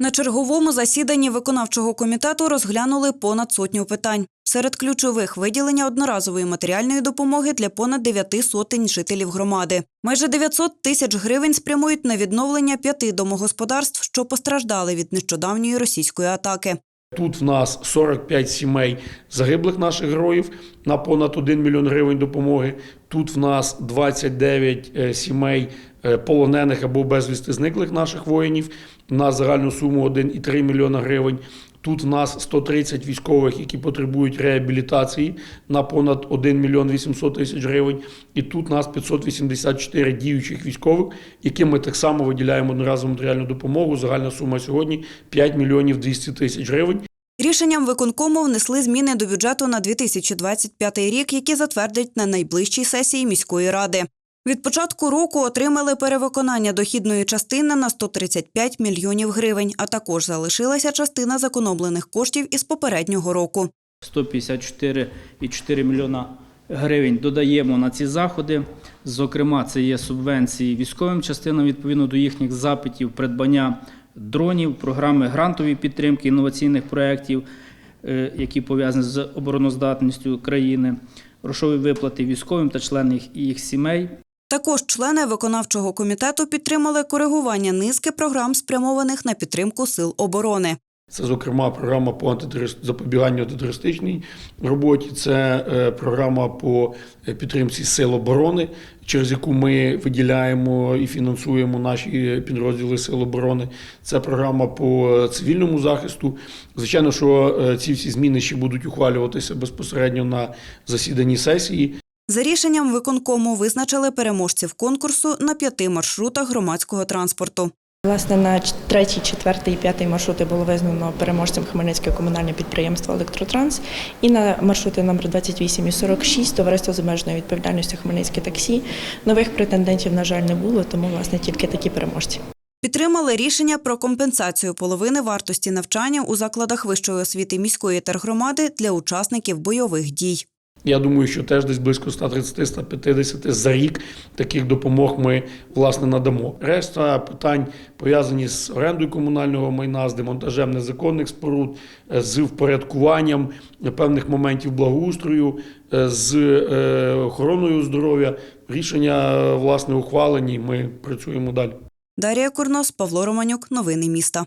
На черговому засіданні виконавчого комітету розглянули понад сотню питань. Серед ключових виділення одноразової матеріальної допомоги для понад 9 сотень жителів громади. Майже 900 тисяч гривень спрямують на відновлення п'яти домогосподарств, що постраждали від нещодавньої російської атаки. Тут в нас 45 сімей загиблих наших героїв на понад 1 мільйон гривень допомоги. Тут в нас 29 е, сімей е, полонених або безвісти зниклих наших воїнів на загальну суму 1,3 мільйона гривень. Тут в нас 130 військових, які потребують реабілітації на понад 1 мільйон 800 тисяч гривень. І тут в нас 584 діючих військових, яким ми так само виділяємо одноразову матеріальну допомогу. Загальна сума сьогодні 5 мільйонів 200 тисяч гривень. Рішенням виконкому внесли зміни до бюджету на 2025 рік, які затвердять на найближчій сесії міської ради. Від початку року отримали перевиконання дохідної частини на 135 мільйонів гривень, а також залишилася частина зекономлених коштів із попереднього року. 154,4 мільйона гривень додаємо на ці заходи. Зокрема, це є субвенції військовим частинам відповідно до їхніх запитів, придбання дронів, програми грантової підтримки інноваційних проєктів, е, які пов'язані з обороноздатністю країни, грошові виплати військовим та членам їх сімей. Також члени виконавчого комітету підтримали коригування низки програм, спрямованих на підтримку сил оборони. Це, зокрема, програма по антитерорист- запобіганню антитерористичній роботі, це е, програма по е, підтримці сил оборони, через яку ми виділяємо і фінансуємо наші підрозділи сил оборони. Це програма по цивільному захисту. Звичайно, що е, ці всі зміни ще будуть ухвалюватися безпосередньо на засіданні сесії. За рішенням виконкому визначили переможців конкурсу на п'яти маршрутах громадського транспорту. Власне, на третій, четвертий і п'ятий маршрути було визнано переможцем Хмельницьке комунальне підприємство Електротранс. І на маршрути номер 28 і 46 товариство з обмеженою відповідальністю Хмельницьке таксі. Нових претендентів, на жаль, не було, тому власне тільки такі переможці. Підтримали рішення про компенсацію половини вартості навчання у закладах вищої освіти міської тергромади для учасників бойових дій. Я думаю, що теж десь близько 130-150 за рік таких допомог ми власне надамо. Решта питань пов'язані з орендою комунального майна, з демонтажем незаконних споруд, е, з впорядкуванням певних моментів благоустрою, е, з е, охороною здоров'я. Рішення власне ухвалені. Ми працюємо далі. Дарія Курнос, Павло Романюк. Новини міста.